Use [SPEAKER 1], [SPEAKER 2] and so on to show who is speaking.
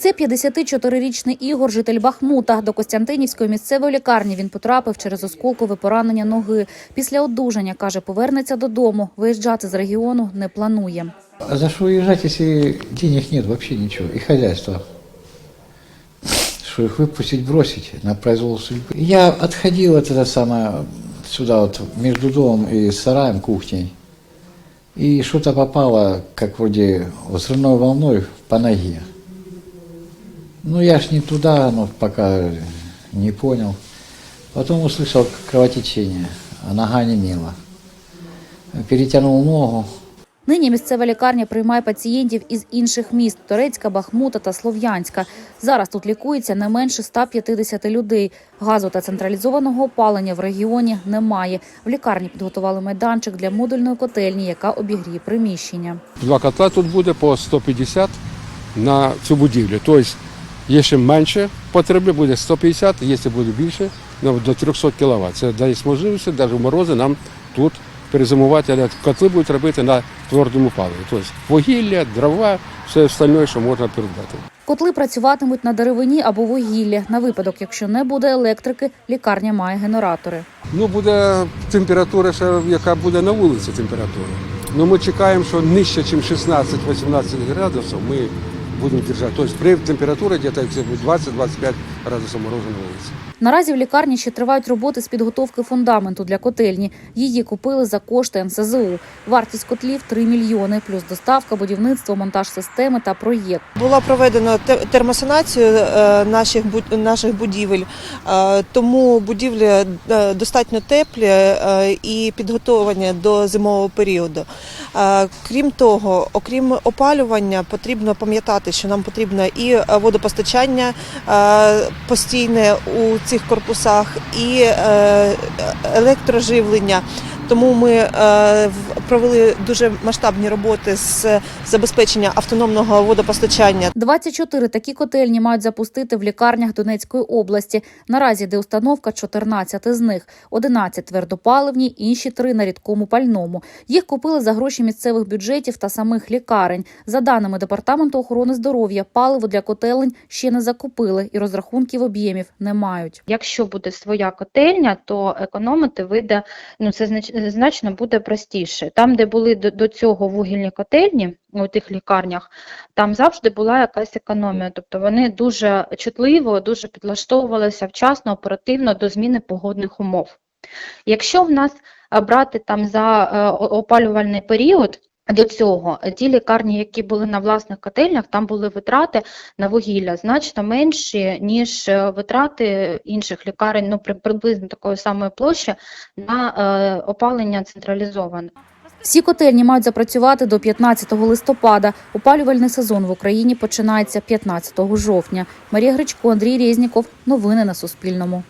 [SPEAKER 1] Це 54-річний Ігор, житель Бахмута. До Костянтинівської місцевої лікарні він потрапив через осколкове поранення ноги. Після одужання, каже, повернеться додому. Виїжджати з регіону не планує.
[SPEAKER 2] А за что уезжать, если денег нет вообще ничего, и хозяйства? Что их выпустить, бросить на произвол судьбы? Я отходил от это самое, сюда вот, между домом и сараем, кухней. И что-то попало, как вроде взрывной волной по ноге. Ну, я ж не туда, но пока не понял. Потом услышал кровотечение, а нога немела. Перетянул ногу,
[SPEAKER 1] Нині місцева лікарня приймає пацієнтів із інших міст – Торецька, Бахмута та Слов'янська. Зараз тут лікується не менше 150 людей. Газу та централізованого опалення в регіоні немає. В лікарні підготували майданчик для модульної котельні, яка обігріє приміщення.
[SPEAKER 3] Два котла тут буде по 150 на цю будівлю. Тобто, якщо менше потреби, буде 150, якщо буде більше, до 300 кВт. Це дасть можливість навіть в морози нам тут перезимувати, але котли будуть робити на твердому паливі. Тобто вугілля, дрова, все остальне, що можна придбати.
[SPEAKER 1] Котли працюватимуть на деревині або вугіллі. На випадок, якщо не буде електрики, лікарня має генератори.
[SPEAKER 3] Ну, буде температура, яка буде на вулиці температура. Ну, ми чекаємо, що нижче, ніж 16-18 градусів, ми будемо держати. Тобто при температурі десь 20-25 градусів морозу на вулиці.
[SPEAKER 1] Наразі в лікарні ще тривають роботи з підготовки фундаменту для котельні. Її купили за кошти НСЗУ. Вартість котлів 3 мільйони, плюс доставка, будівництво, монтаж системи та проєкт.
[SPEAKER 4] Було проведено те- термосанацію е, наших наших будівель, е, тому будівлі е, достатньо теплі і підготовлені до зимового періоду. Крім того, окрім опалювання, потрібно пам'ятати, що нам потрібно і е, водопостачання е, постійне у цих корпусах, і е, електроживлення. Тому ми е, в- провели дуже масштабні роботи з забезпечення автономного водопостачання
[SPEAKER 1] 24 такі котельні мають запустити в лікарнях Донецької області. Наразі де установка 14 з них, 11 твердопаливні, інші три на рідкому пальному. Їх купили за гроші місцевих бюджетів та самих лікарень. За даними департаменту охорони здоров'я, паливо для котелень ще не закупили і розрахунків об'ємів не мають.
[SPEAKER 5] Якщо буде своя котельня, то економити вийде, ну це значно буде простіше. Там, де були до, до цього вугільні котельні, у тих лікарнях, там завжди була якась економія. Тобто вони дуже чутливо, дуже підлаштовувалися вчасно, оперативно до зміни погодних умов. Якщо в нас брати там за е, опалювальний період. До цього е, ті лікарні, які були на власних котельнях, там були витрати на вугілля значно менші, ніж е, витрати інших лікарень, ну при приблизно такої самої площі на е, опалення централізоване.
[SPEAKER 1] Всі котельні мають запрацювати до 15 листопада. Опалювальний сезон в Україні починається 15 жовтня. Марія Гречко, Андрій Резніков. Новини на Суспільному.